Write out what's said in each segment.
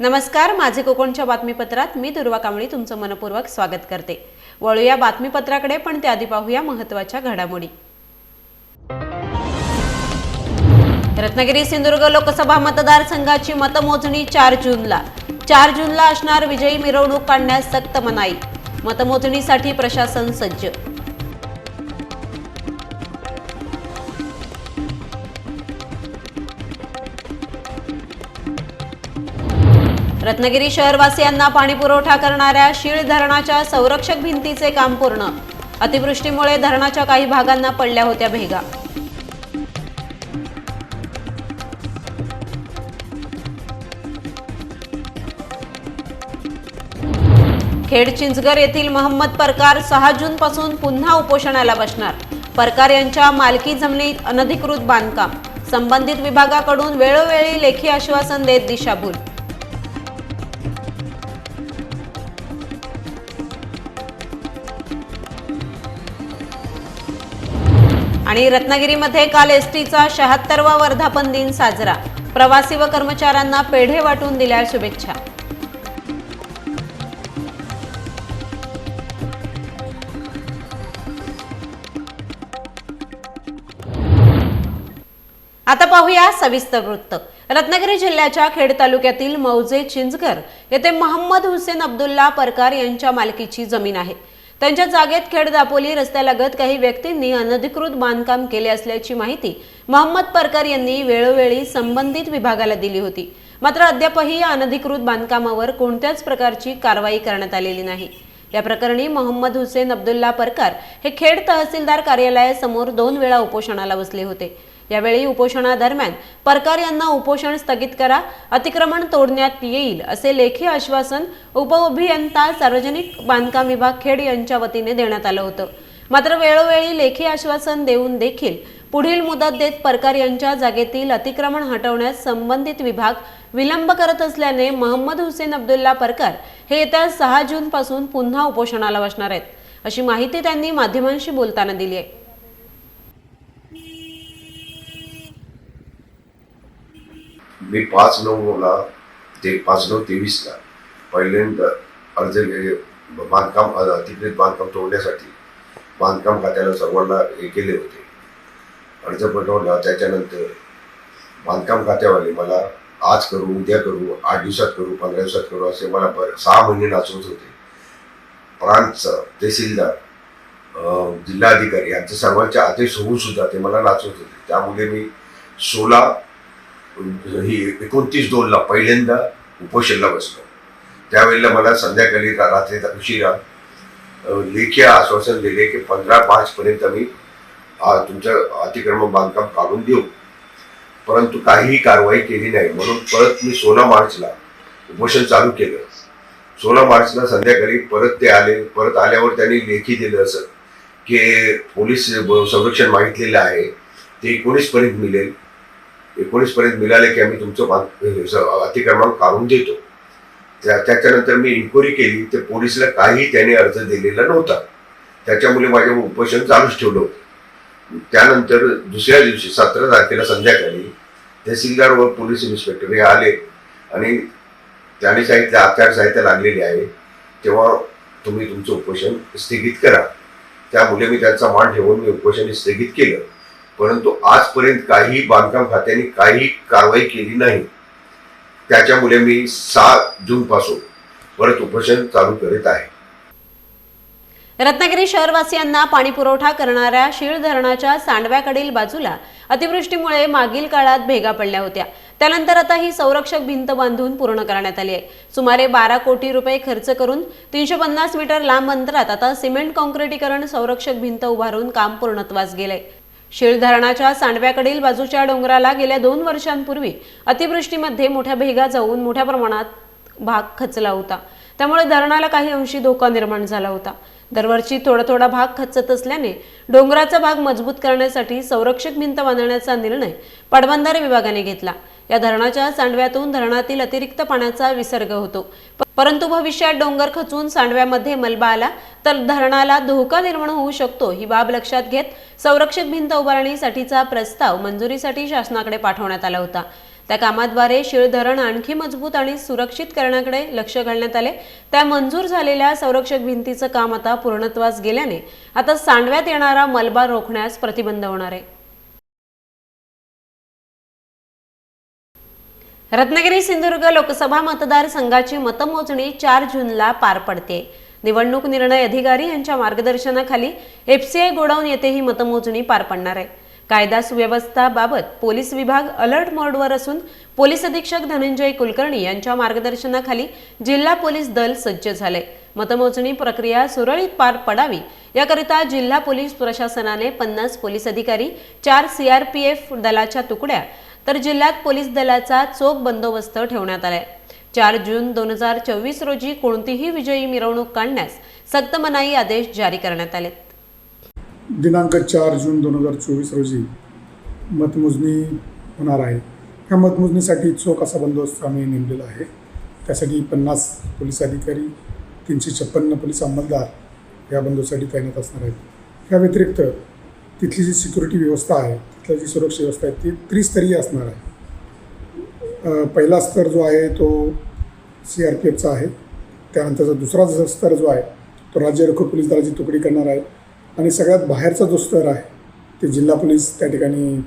नमस्कार माझे कोकणच्या बातमीपत्रात मी दुर्वा कांबळी तुमचं मनपूर्वक स्वागत करते. वळूया बातमीपत्राकडे पण त्याआधी पाहूया महत्त्वाच्या घडामोडी. रत्नागिरी सिंधुदुर्ग लोकसभा मतदारसंघाची मतमोजणी चार जूनला. चार जूनला असणार विजयी मिरवणूक काढण्यास सक्त मनाई. मतमोजणीसाठी प्रशासन सज्ज. रत्नागिरी शहरवासियांना पाणीपुरवठा करणाऱ्या शीळ धरणाच्या संरक्षक भिंतीचे काम पूर्ण. अतिवृष्टीमुळे धरणाच्या काही भागांना पडल्या होत्या भेगा. खेड चिंचगर येथील महम्मद परकार सहा जून पासून पुन्हा उपोषणाला बसणार. परकार यांच्या मालकी जमिनीत अनधिकृत बांधकाम. संबंधित विभागाकडून वेळोवेळी लेखी आश्वासन देत दिशाभूल. आणि रत्नागिरीमध्ये काल एस टीचा शहात्तरवा वर्धापन दिन साजरा. प्रवासी व कर्मचाऱ्यांना पेढे वाटून दिल्या शुभेच्छा. आता पाहूया सविस्तर वृत्त. रत्नागिरी जिल्ह्याच्या खेड तालुक्यातील मौजे चिंचघर येथे मोहम्मद हुसेन अब्दुल्ला परकार यांच्या मालकीची जमीन आहे. त्यांच्या जागेत खेड दापोली रस्त्यालगत काही व्यक्तींनी अनधिकृत बांधकाम केले असल्याची माहिती मोहम्मद परकर यांनी वेळोवेळी संबंधित विभागाला दिली होती. मात्र अद्यापही या अनधिकृत बांधकामावर कोणत्याच प्रकारची कारवाई करण्यात आलेली नाही. या प्रकरणी मोहम्मद हुसेन अब्दुल्ला परकार हे खेड तहसीलदार कार्यालयासमोर दोन वेळा उपोषणाला बसले होते. यावेळी उपोषणादरम्यान परकार यांना उपोषण स्थगित करा अतिक्रमण तोडण्यात येईल असे लेखी आश्वासन उपअभियंता सार्वजनिक बांधकाम विभाग खेड यांच्या वतीने देण्यात आलं होतं. मात्र वेळोवेळी लेखी आश्वासन देऊन देखील पुढील मुदत देत परकार यांच्या जागेतील अतिक्रमण हटवण्यास संबंधित विभाग विलंब करत असल्याने महम्मद हुसेन अब्दुल्ला परकार हे येत्या सहा जून पासून पुन्हा उपोषणाला बसणार आहेत. अशी माहिती त्यांनी माध्यमांशी बोलताना दिली आहे. मी पाच नऊला ते पाच नऊ तेवीसला पहिल्यांदा अर्ज बांधकाम अतिकृत बांधकाम तोडण्यासाठी बांधकाम खात्याला सर्वांना हे केले होते. अर्ज पाठवला त्याच्यानंतर बांधकाम खात्यावाले मला आज करू उद्या करू आठ दिवसात करू पंधरा दिवसात करू असे मला बर सहा महिने नाचवत होते. प्रांतचं तहसीलदार जिल्हाधिकारी यांचे सर्वांचे आदेश होऊन सुद्धा ते मला नाचवत होते. त्यामुळे मी सोळा ही एकोणतीस दोनला पहिल्यांदा उपोषणला बसलो. त्यावेळेला मला संध्याकाळी रात्री उशिरा लेखी आश्वासन दिले की पंधरा मार्चपर्यंत मी तुमचं अतिक्रमण बांधकाम काढून देऊ. परंतु काहीही कारवाई केली नाही. म्हणून परत मी सोळा मार्चला उपोषण चालू केलं. सोळा मार्चला संध्याकाळी परत ते आले. परत आल्यावर त्यांनी लेखी दिलं असं की पोलीस ब- संरक्षण मागितलेलं आहे. ते एकोणीसपर्यंत मिळेल. एकोणीस पर्यंत मिळाले की आम्ही तुमचं स- अतिक्रमण काढून देतो. त्या त्याच्यानंतर मी इन्क्वायरी केली तर पोलिसला काही त्याने अर्ज दिलेला नव्हता. त्याच्यामुळे माझे उपोषण चालूच ठेवलं होतं. त्यानंतर दुसऱ्या दिवशी सतरा तारखेला संध्याकाळी तहसीलदार व पोलीस इन्स्पेक्टर हे आले आणि त्याने सांगितलं आचारसंहिता लागलेली आहे. तेव्हा तुम्ही तुमचं उपोषण स्थगित करा. त्यामुळे मी त्यांचा मान ठेवून मी उपोषण स्थगित केलं. परंतु आजपर्यंत काही बांधकाम खात्याने काही कारवाई केली नाही. त्याच्यामुळे मी सहा जून पासून परत उपोषण चालू करीत आहे. रत्नागिरी शहरवासियांना पाणी पुरवठा करणाऱ्या शीळ धरणाच्या सांडव्याकडील बाजूला अतिवृष्टीमुळे मागील काळात भेगा पडल्या होत्या. त्यानंतर आता ही संरक्षक भिंत बांधून पूर्ण करण्यात आली आहे. सुमारे बारा कोटी रुपये खर्च करून तीनशे पन्नास मीटर लांब अंतरात आता सिमेंट काँक्रिटीकरण संरक्षक भिंत उभारून काम पूर्णत्वास गेलंय. शीळ धरणाच्या सांडव्याकडील बाजूच्या डोंगराला गेल्या दोन वर्षांपूर्वी अतिवृष्टीमध्ये मोठ्या भेगा जाऊन मोठ्या प्रमाणात भाग खचला होता. त्यामुळे धरणाला काही अंशी धोका निर्माण झाला होता. दरवर्षी थोडा थोडा भाग खचत असल्याने डोंगराचा भाग मजबूत करण्यासाठी संरक्षक भिंत बांधण्याचा निर्णय पाटबंधारे विभागाने घेतला. या धरणाच्या सांडव्यातून धरणातील अतिरिक्त पाण्याचा विसर्ग होतो. परंतु भविष्यात डोंगर खचून सांडव्यामध्ये मलबा आला तर धरणाला धोका निर्माण होऊ शकतो ही बाब लक्षात घेत संरक्षक भिंत उभारणीसाठीचा प्रस्ताव मंजुरीसाठी शासनाकडे पाठवण्यात आला होता. त्या कामाद्वारे शीळ धरण आणखी मजबूत आणि सुरक्षित करण्याकडे लक्ष घालण्यात आले. त्या मंजूर झालेल्या संरक्षक भिंतीचं काम आता पूर्णत्वास गेल्याने आता सांडव्यात येणारा मलबा रोखण्यास प्रतिबंध होणार आहे. रत्नागिरी सिंधुदुर्ग लोकसभा मतदारसंघाची मतमोजणी चार जूनला पार पडते. निवडणूक निर्णय अधिकारी यांच्या मार्गदर्शनाखाली एफसीआय गोडाऊन येथे ही मतमोजणी पार पडणार आहे. कायदा सुव्यवस्थाबाबत पोलीस विभाग अलर्ट मोडवर असून पोलीस अधीक्षक धनंजय कुलकर्णी यांच्या मार्गदर्शनाखाली जिल्हा पोलीस दल सज्ज झाले. मतमोजणी प्रक्रिया सुरळीत पार पडावी याकरिता जिल्हा पोलीस प्रशासनाने पन्नास पोलीस अधिकारी चार सीआरपीएफ दलाच्या तुकड्या तर जिल्ह्यात पोलीस दलाचा चोख बंदोबस्त ठेवण्यात आलाय. चार जून दोन हजार चोवीस रोजी कोणतीही विजयी मिरवणूक काढण्यास सक्त मनाई आदेश जारी करण्यात आले दिनांक चार जून दोन हजार चोवीस रोजी मतमोजणी होणार आहे. ह्या मतमोजणीसाठी चोख असा बंदोबस्त आम्ही नेमलेला आहे. त्यासाठी पन्नास पोलीस अधिकारी तीनशे छप्पन्न पोलीस अंमलदार या बंदोबस्तासाठी तैनात असणार आहेत. या व्यतिरिक्त तिथली जी सिक्युरिटी व्यवस्था आहे तिथली जी सुरक्षा व्यवस्था आहे ती त्रिस्तरीय असणार आहे. पहिला स्तर जो आहे तो सी आर पी एफचा आहे. त्यानंतरचा दुसरा जो स्तर जो आहे तो राज्य राखीव पोलीस दलाची तुकडी करणार आहे. आणि सगळ्यात बाहेरचा जो स्तर आहे ते जिल्हा पोलीस त्या ठिकाणी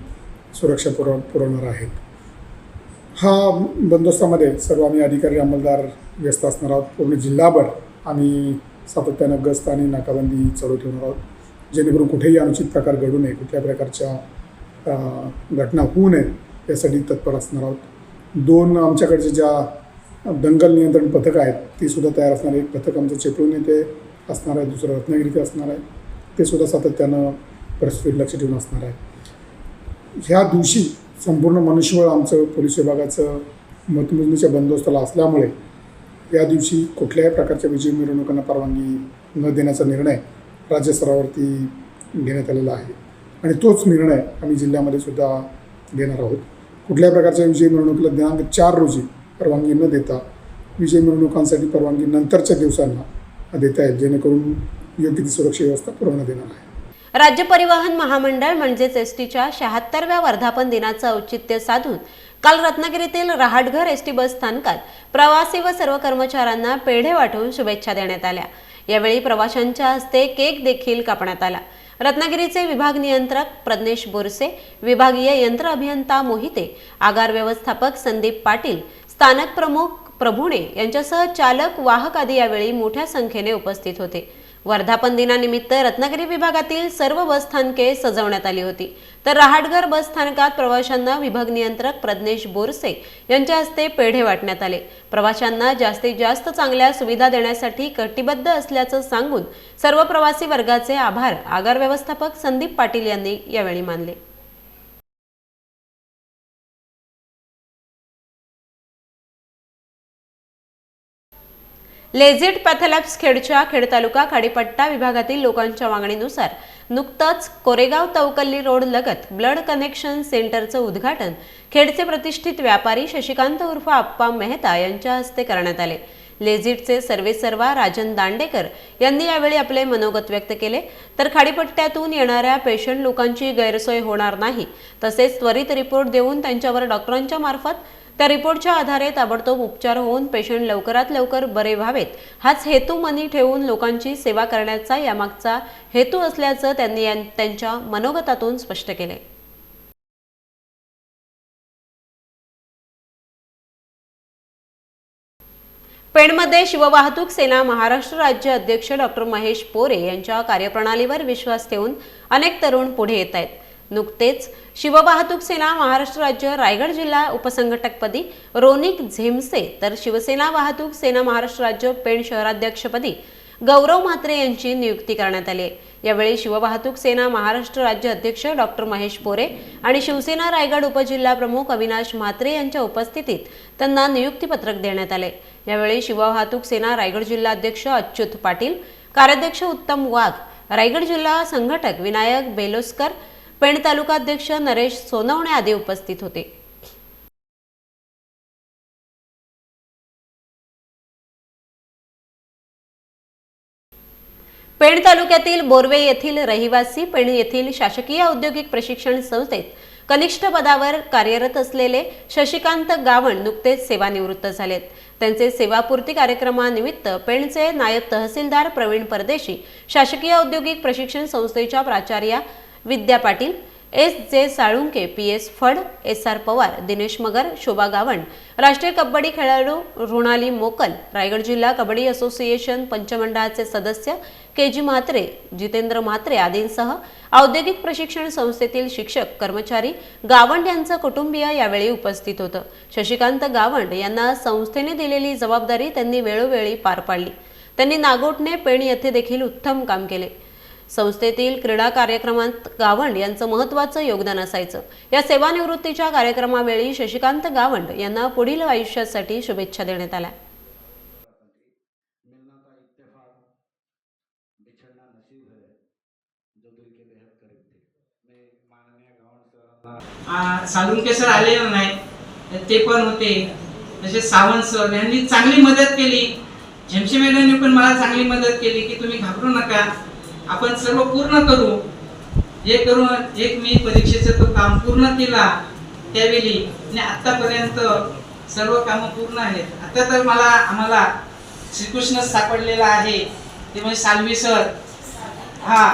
सुरक्षा पुरव पुरवणार आहेत. हा बंदोबस्तामध्ये सर्व आम्ही अधिकारी अंमलदार व्यस्त असणार आहोत. पूर्ण जिल्हाभर आम्ही सातत्यानं गस्त आणि नाकाबंदी चालू ठेवणार आहोत. जेणेकरून कुठेही अनुचित प्रकार घडू नये कुठल्या प्रकारच्या घटना होऊ नये यासाठी तत्पर असणार आहोत. दोन आमच्याकडचे ज्या दंगल नियंत्रण पथकं आहेत ती सुद्धा तयार असणार आहे एक पथक आमचं चिपळूण येथे असणार आहे दुसरं रत्नागिरी असणार आहे. ते सुद्धा सातत्यानं परिस्थितीवर लक्ष ठेवून असणार आहे. ह्या दिवशी संपूर्ण मनुष्यबळ आमचं पोलीस विभागाचं मतमोजणीच्या बंदोबस्ताला असल्यामुळे या दिवशी कुठल्याही प्रकारच्या विजय मिरवणुकांना परवानगी न देण्याचा निर्णय राज्यस्तरावरती घेण्यात आलेला आहे. आणि तोच निर्णय आम्ही जिल्ह्यामध्ये सुद्धा घेणार आहोत. कुठल्याही प्रकारच्या विजय मिरवणुकीला दिनांक चार रोजी परवानगी न देता विजय मिरवणुकांसाठी परवानगी नंतरच्या दिवसांना देता येईल जेणेकरून योग्य ती सुरक्षा व्यवस्था पुरवण्यात येणार आहे. राज्य परिवहन महामंडळ म्हणजेच एस टीच्या शहात्तरव्या वर्धापन दिनाचं औचित्य साधून काल रत्नागिरीतील रहाटघर एस टी बस स्थानकात प्रवासी व सर्व कर्मचाऱ्यांना पेढे वाटून शुभेच्छा देण्यात आल्या. यावेळी प्रवाशांच्या हस्ते केक देखील कापण्यात आला. रत्नागिरीचे विभाग नियंत्रक प्रज्ञेश बोरसे विभागीय यंत्र अभियंता मोहिते आगार व्यवस्थापक संदीप पाटील स्थानक प्रमुख प्रभुणे यांच्यासह चालक वाहक आदी यावेळी मोठ्या संख्येने उपस्थित होते. वर्धापन दिनानिमित्त रत्नागिरी विभागातील सर्व बस स्थानके सजवण्यात आली होती. तर रहाटघर बसस्थानकात प्रवाशांना विभाग नियंत्रक प्रज्ञेश बोरसे यांच्या हस्ते पेढे वाटण्यात आले. प्रवाशांना जास्तीत जास्त चांगल्या सुविधा देण्यासाठी कटिबद्ध असल्याचं सांगून सर्व प्रवासी वर्गाचे आभार आगार व्यवस्थापक संदीप पाटील यांनी यावेळी मानले. लेझिट पॅथलॅब्स खेडच्या खेड तालुका खाडीपट्टा विभागातील लोकांच्या मागणीनुसार नुकतंच कोरेगाव तवकल्ली रोड लगत ब्लड कनेक्शन सेंटरचं उद्घाटन खेडचे प्रतिष्ठित व्यापारी शशिकांत उर्फ आप्पा मेहता यांच्या हस्ते करण्यात आले. लेझिटचे सर्वेसर्वा राजन दांडेकर यांनी यावेळी आपले मनोगत व्यक्त केले. तर खाडीपट्ट्यातून येणाऱ्या पेशंट लोकांची गैरसोय होणार नाही तसेच त्वरित रिपोर्ट देऊन त्यांच्यावर डॉक्टरांच्या मार्फत त्या रिपोर्टच्या आधारे ताबडतोब उपचार होऊन पेशंट लवकरात लवकर बरे व्हावेत. हाच हेतू मनी ठेवून लोकांची सेवा करण्याचा यामागचा हेतू असल्याचं त्यांनी यां- त्यांच्या मनोगतातून स्पष्ट केले. पेणमध्ये शिववाहतूक सेना महाराष्ट्र राज्य अध्यक्ष डॉक्टर महेश पोरे यांच्या कार्यप्रणालीवर विश्वास ठेवून अनेक तरुण पुढे येत आहेत. नुकतेच शिववाहतूक सेना महाराष्ट्र राज्य रायगड जिल्हा उपसंघटकपदी रोनिक झेमसे तर शिवसेना वाहतूक सेना महाराष्ट्र राज्य पेण शहराध्यक्षपदी गौरव म्हात्रे यांची नियुक्ती करण्यात आली आहे. यावेळी शिववाहतूक सेना महाराष्ट्र राज्य अध्यक्ष डॉक्टर महेश पोरे आणि शिवसेना रायगड उपजिल्हा प्रमुख अविनाश म्हात्रे यांच्या उपस्थितीत त्यांना नियुक्तीपत्रक देण्यात आले. यावेळी शिववाहतूक सेना रायगड जिल्हा अध्यक्ष अच्युत पाटील कार्याध्यक्ष उत्तम वाघ रायगड जिल्हा संघटक विनायक बेलोस्कर पेण तालुकाध्यक्ष नरेश सोनवणे आदी उपस्थित होते. पेण तालुक्यातील बोरवे येथील रहिवासी पेण येथील शासकीय औद्योगिक प्रशिक्षण संस्थेत कनिष्ठ पदावर कार्यरत असलेले शशिकांत गावण नुकतेच सेवानिवृत्त झालेत. त्यांचे सेवापूर्ती कार्यक्रमानिमित्त पेणचे नायब तहसीलदार प्रवीण परदेशी शासकीय औद्योगिक प्रशिक्षण संस्थेच्या प्राचार्या Vidya Patil S J Salunke P S Phad S R Pawar Dinesh Magar Shobha Gavan राष्ट्रीय कबड्डी खेळाडू रुणाली मोकल रायगड जिल्हा कबड्डी असोसिएशन पंचमंडळाचे सदस्य के जी म्हात्रे जितेंद्र म्हात्रे आदींसह औद्योगिक प्रशिक्षण संस्थेतील शिक्षक कर्मचारी गावंड यांचं कुटुंबीय यावेळी उपस्थित होतं. शशिकांत गावंड यांना संस्थेने दिलेली जबाबदारी त्यांनी वेळोवेळी पार पाडली. त्यांनी नागोटने पेण येथे देखील उत्तम काम केले. संस्थेतील क्रीडा कार्यक्रमात गावंड यांचं महत्त्वाचं योगदान असायचं. या सेवानिवृत्तीच्या कार्यक्रमावेळी शशिकांत गावंड यांना पुढील आयुष्यासाठी शुभेच्छा देण्यात आल्या. सालुंके सर आलेले नाही ते पण होते. तसेच सावंत सर यांनी चांगली मदत केली. झेमशे पण मला चांगली मदत केली की तुम्ही घाबरू नका. आपण सर्व पूर्ण करू. हे करून एक मी परीक्षेचं तो काम पूर्ण केला. त्यावेळी आणि आतापर्यंत सर्व कामं पूर्ण आहेत. आता तर मला आम्हाला श्रीकृष्ण सापडलेला आहे. ते म्हणजे सालवी सर. हा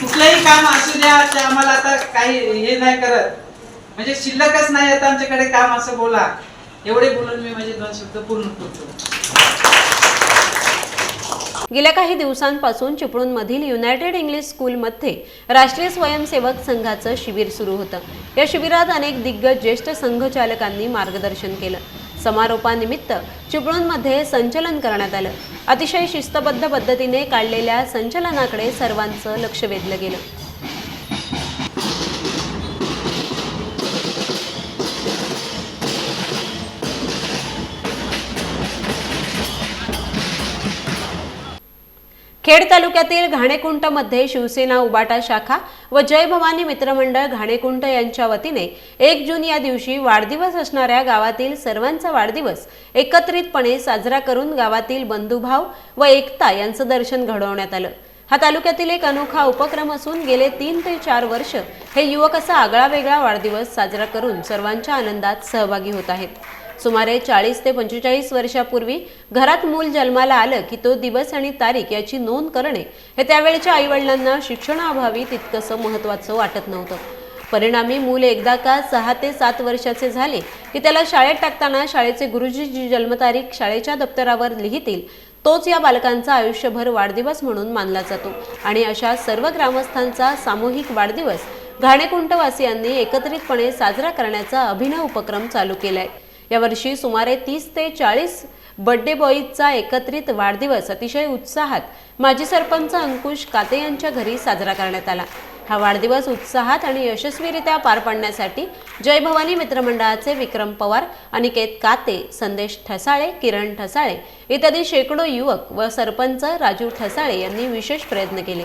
कुठलंही काम असू द्या ते आम्हाला आता काही हे नाही करत. म्हणजे शिल्लकच नाही आता आमच्याकडे काम असं बोला. एवढे बोलून मी माझे दोन शब्द पूर्ण करतो. गेल्या काही दिवसांपासून चिपळूणमधील युनायटेड इंग्लिश स्कूलमध्ये राष्ट्रीय स्वयंसेवक संघाचं शिबिर सुरू होतं. या शिबिरात अनेक दिग्गज ज्येष्ठ संघचालकांनी मार्गदर्शन केलं. समारोपानिमित्त चिपळूणमध्ये संचलन करण्यात आलं. अतिशय शिस्तबद्ध पद्धतीने काढलेल्या संचलनाकडे सर्वांचं लक्ष वेधलं गेलं. खेड तालुक्यातील घाणेकुंटमध्ये शिवसेना उबाटा शाखा व जय भवानी मित्रमंडळ घाणेकुंट यांच्या वतीने एक जून या दिवशी वाढदिवस असणाऱ्या गावातील सर्वांचा वाढदिवस एकत्रितपणे साजरा करून गावातील बंधुभाव व एकता यांचं दर्शन घडवण्यात आलं. हा तालुक्यातील एक अनोखा उपक्रम असून गेले तीन ते चार वर्ष हे युवक असा आगळा वेगळा वाढदिवस साजरा करून सर्वांच्या आनंदात सहभागी होत आहेत. सुमारे चाळीस ते पंचेचाळीस वर्षापूर्वी घरात मूल जन्माला आलं की तो दिवस आणि तारीख याची नोंद करणे हे त्यावेळच्या आईवडिलांना शिक्षणाअभावी तितकंसं महत्त्वाचं वाटत नव्हतं. परिणामी मूल एकदा का सहा ते सात वर्षाचे झाले की त्याला शाळेत टाकताना शाळेचे गुरुजी जी जन्मतारीख शाळेच्या दप्तरावर लिहितील. तोच या बालकांचा आयुष्यभर वाढदिवस म्हणून मानला जातो आणि अशा सर्व ग्रामस्थांचा सामूहिक वाढदिवस घाणेकुंटवासियांनी एकत्रितपणे साजरा करण्याचा अभिनव उपक्रम चालू केला आहे यावर्षी सुमारे तीस ते चाळीस बड्डे बॉईजचा एकत्रित वाढदिवस अतिशय उत्साहात माजी सरपंच अंकुश काते यांच्या घरी साजरा करण्यात आला. हा वाढदिवस उत्साहात आणि यशस्वीरित्या पार पाडण्यासाठी जय भवानी मित्रमंडळाचे विक्रम पवार अनिकेत काते संदेश ठसाळे किरण ठसाळे इत्यादी शेकडो युवक व सरपंच राजू ठसाळे यांनी विशेष प्रयत्न केले.